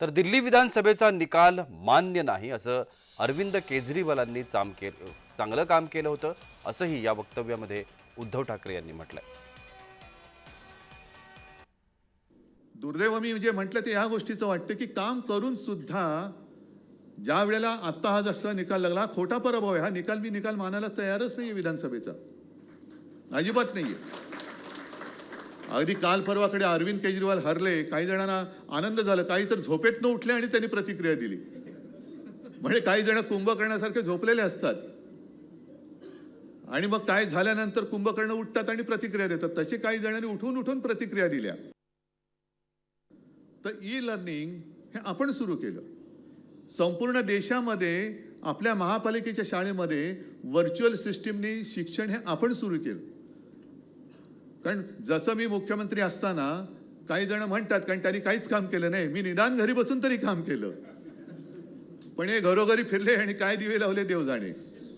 तर दिल्ली विधानसभेचा निकाल मान्य नाही असं अरविंद केजरीवालांनी चाम के चांगलं काम केलं होतं असंही या वक्तव्यामध्ये उद्धव ठाकरे यांनी म्हटलंय. दुर्दैव मी जे म्हटलं ते या गोष्टीचं वाटतं की काम करून सुद्धा ज्या वेळेला आत्ता हा जसा निकाल लागला खोटा पराभव आहे. हा निकाल मी निकाल मानायला तयारच नाहीये विधानसभेचा. अजिबात नाहीये. अगदी काल परवाकडे अरविंद केजरीवाल हरले काही जणांना आनंद झाला. काही तर झोपेतनं उठले आणि त्यांनी प्रतिक्रिया दिली. म्हणजे काही जण कुंभकर्णासारखे झोपलेले असतात. आणि मग काय झाल्यानंतर कुंभकर्ण उठतात आणि प्रतिक्रिया देतात. तसे काही जणांनी उठून उठून प्रतिक्रिया दिल्या. तर ई लर्निंग हे आपण सुरू केलं. संपूर्ण देशामध्ये आपल्या महापालिकेच्या शाळेमध्ये व्हर्च्युअल सिस्टीमने शिक्षण हे आपण सुरू केलं. कारण जसं मी मुख्यमंत्री असताना काही जण म्हणतात कारण त्यांनी काहीच काम केलं नाही. मी निदान घरी बसून तरी काम केलं. पण हे घरोघरी फिरले आणि काय दिवे लावले देव जाणे